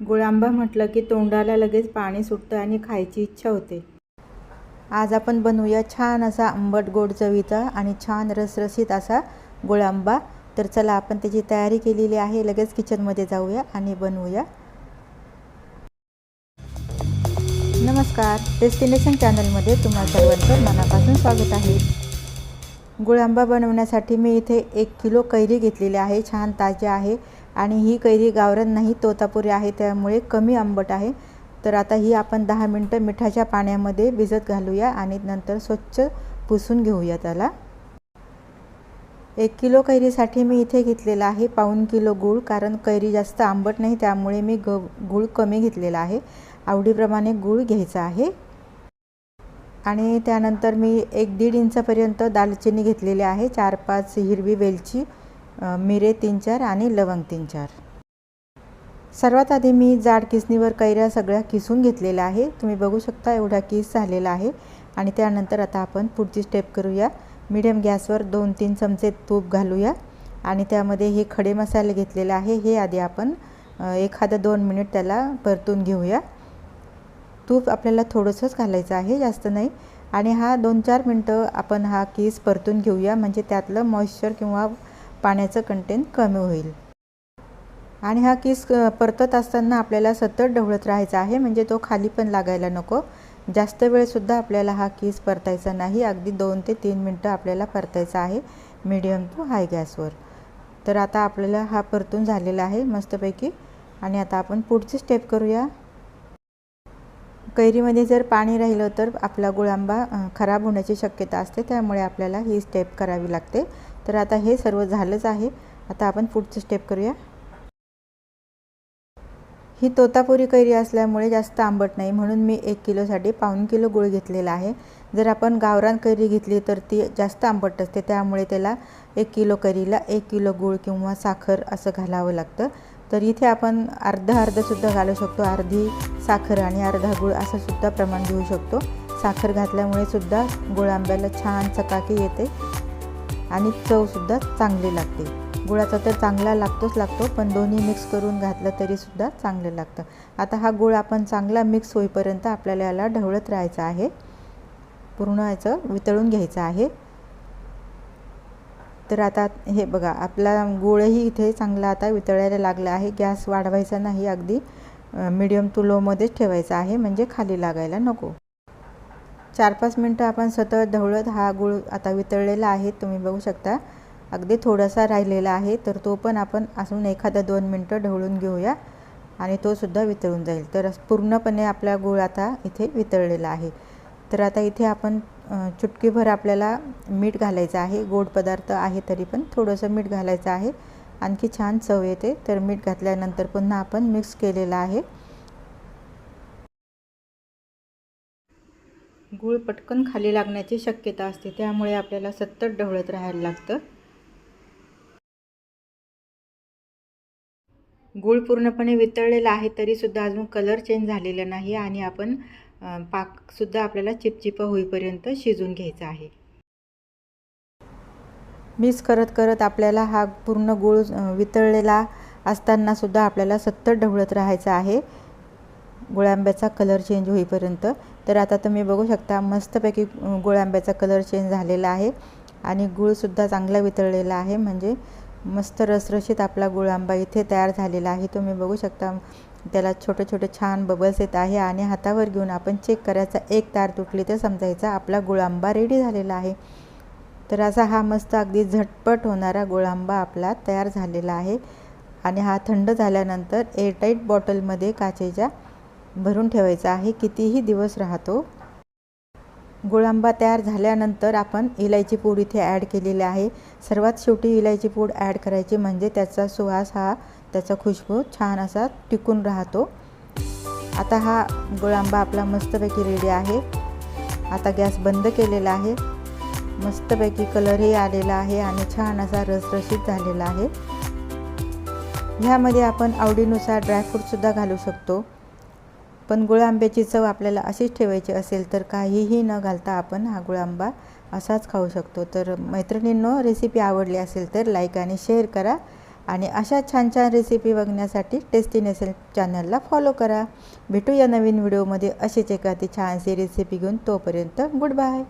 गुळांबा म्हटलं की तोंडाला लगेच पाणी सुटतं आणि खायची इच्छा होते. आज आपण बनवूया छान असा आंबट गोड चवीचा आणि छान रसरसीत असा गुळांबा. तर चला आपण त्याची तयारी केलेली आहे. लगेच किचनमध्ये जाऊया आणि बनवूया. नमस्कार. डेस्टिनेशन चॅनलमध्ये तुम्हा सर्वांचं मनापासून स्वागत आहे. गुळांबा बनवण्यासाठी मी इथे एक किलो कैरी घेतलेली आहे. छान ताजी आहे. आणि ही कैरी गावरन नाही तोतापुरी आहे त्यामुळे कमी आंबट आहे. तर आता ही आपण दहा मिनटं मिठाच्या पाण्यामध्ये भिजत घालूया आणि नंतर स्वच्छ पुसून घेऊया त्याला. एक किलो कैरीसाठी मी इथे घेतलेला आहे पाऊन किलो गूळ कारण कैरी जास्त आंबट नाही त्यामुळे मी ग गूळ कमी घेतलेला आहे. आवडीप्रमाणे गूळ घ्यायचा आहे. आणि त्यानंतर मी एक दीड इंचापर्यंत दालचिनी घेतलेली आहे चार पाच हिरवी वेलची. मिरे तीन चार आणि लवंग तीन चार. सर्वात आधी मी जाड किसणीवर कैऱ्या सगळ्या किसून घेतलेल्या आहे तुम्ही बघू शकता एवढा किस झालेला आहे. आणि त्यानंतर आता आपण पुढची स्टेप करूया. मीडियम गॅसवर दोन तीन चमचे तूप घालूया. आणि त्यामध्ये हे खडे मसाले घेतलेले आहे. हे आधी आपण एखादं दोन मिनिट त्याला परतून घेऊया. तूप आपल्याला थोडंसंच घालायचं आहे जास्त नाही. आणि हा दोन चार मिनटं आपण हा केस परतून घेऊया. म्हणजे त्यातलं मॉइश्चर किंवा पाण्याचं कंटेंट कमी होईल. आणि हा केस परतत असताना आपल्याला सतत ढवळत राहायचा आहे म्हणजे तो खाली पण लागायला नको. जास्त वेळसुद्धा आपल्याला हा केस परतायचा नाही. अगदी दोन ते तीन मिनटं आपल्याला परतायचा आहे मीडियम टू हाय गॅसवर तर आता आपल्याला हा परतून झालेला आहे मस्तपैकी. आणि आता आपण पुढची स्टेप करूया. कैरीमध्ये जर पाणी राहिलं तर आपला गुळांबा खराब होण्याची शक्यता असते त्यामुळे आपल्याला ही स्टेप करावी लागते. तर आता हे सर्व झालंच आहे. आता आपण पुढची स्टेप करूया. ही तोतापुरी कैरी असल्यामुळे जास्त आंबट नाही. म्हणून मी एक किलोसाठी पाऊन किलो गुळ घेतलेला आहे. जर आपण गावरान कैरी घेतली तर ती जास्त आंबट असते. त्यामुळे त्याला एक किलो कैरीला एक किलो गुळ किंवा साखर असं घालावं लागतं. तर इथे आपण अर्धा अर्धसुद्धा घालू शकतो. अर्धी साखर आणि अर्धा गुळ असं सुद्धा प्रमाण घेऊ शकतो. साखर घातल्यामुळे सुद्धा गुळ आंब्याला छान चकाकी येते. आणि चवसुद्धा चांगली लागते. गुळाचा तर चांगला लागतोच लागतो पण दोन्ही मिक्स करून घातलं तरीसुद्धा चांगलं लागतं. आता हा गुळ आपण चांगला मिक्स होईपर्यंत आपल्याला याला ढवळत राहायचं आहे. पूर्ण याचं वितळून घ्यायचं आहे. तर आता हे बघा आपला गुळही इथे चांगला आता वितळायला लागला आहे. गॅस वाढवायचा नाही अगदी. मिडियम टू लोमध्येच ठेवायचा आहे म्हणजे खाली लागायला नको. चार पाच मिनटं आपण सतत ढवळत हा गुळ आता वितळलेला आहे तुम्ही बघू शकता. अगदी थोडासा राहिलेला आहे तर तो पण आपण असून एखादा दोन मिनटं ढवळून घेऊया आणि तो सुद्धा वितळून जाईल. तर पूर्णपणे आपला गुळ आता इथे वितळलेला आहे. तर आता इथे आपण चुटकीभर आपल्याला मीठ घालायचं आहे. गोड पदार्थ आहे तरी पण थोडंसं मीठ घालायचं आहे. आणखी छान चव येते. तर मीठ घातल्यानंतर पुन्हा आपण मिक्स केलेलं आहे. गूळ पटकन खाली लागण्याची शक्यता असते. त्यामुळे आपल्याला सतत ढवळत राहायला लागतं. गूळ पूर्णपणे वितळलेला आहे तरीसुद्धा अजून कलर चेंज झालेला नाही आणि आपण पाकसुद्धा आपल्याला चिपचिपं होईपर्यंत शिजून घ्यायचा आहे. मिक्स करत करत आपल्याला हा पूर्ण गूळ वितळलेला असतानासुद्धा आपल्याला सत्तर ढवळत राहायचं आहे. गुळांब्याचा कलर चेंज होईपर्यंत. तर आता तुम्ही बघू शकता मस्तपैकी गुळांब्याचा कलर चेंज झालेला आहे. आणि गूळसुद्धा चांगला वितळलेला आहे. म्हणजे मस्त रसरशीत आपला गुळांबा इथे तयार झालेला आहे. तुम्ही बघू शकता त्याला छोटे छोटे छान बबल्स येत आहे. आणि हातावर घेऊन आपण चेक करायचा एक तार तुटली तर समजायचा आपला गुळांबा रेडी झालेला आहे. तर असा हा मस्त अगदी झटपट होणारा गुळांबा आपला तयार झालेला आहे. आणि हा थंड झाल्यानंतर एअरटाईट बॉटलमध्ये काचेच्या भरून ठेवायचा आहे. कितीही दिवस राहतो. गुळांबा तयार झाल्यानंतर आपण इलायची पूड इथे ॲड केलेली आहे. सर्वात शेवटी इलायची पूड ॲड करायची म्हणजे त्याचा सुवास हा त्याचा खुशबू छान असा टिकून राहतो. आता हा गुळांबा आपला मस्तपैकी रेडी आहे. आता गॅस बंद केलेला आहे. मस्तपैकी कलरही आलेला आहे आणि छान असा रसरशीत झालेला आहे. ह्यामध्ये आपण आवडीनुसार ड्रायफ्रूटसुद्धा घालू शकतो. पण गुळ आंब्याची चव आपल्याला अशीच ठेवायची असेल तर काहीही न घालता आपण हा गुळ आंबा असाच खाऊ शकतो. तर मैत्रिणींनो रेसिपी आवडली असेल तर लाईक आणि शेअर करा आणि अशा छान छान रेसिपी बघण्यासाठी टेस्टी नेसेल चॅनलला फॉलो करा. भेटूया नवीन व्हिडिओमध्ये अशीच एखादी छानशी रेसिपी घेऊन तोपर्यंत गुड बाय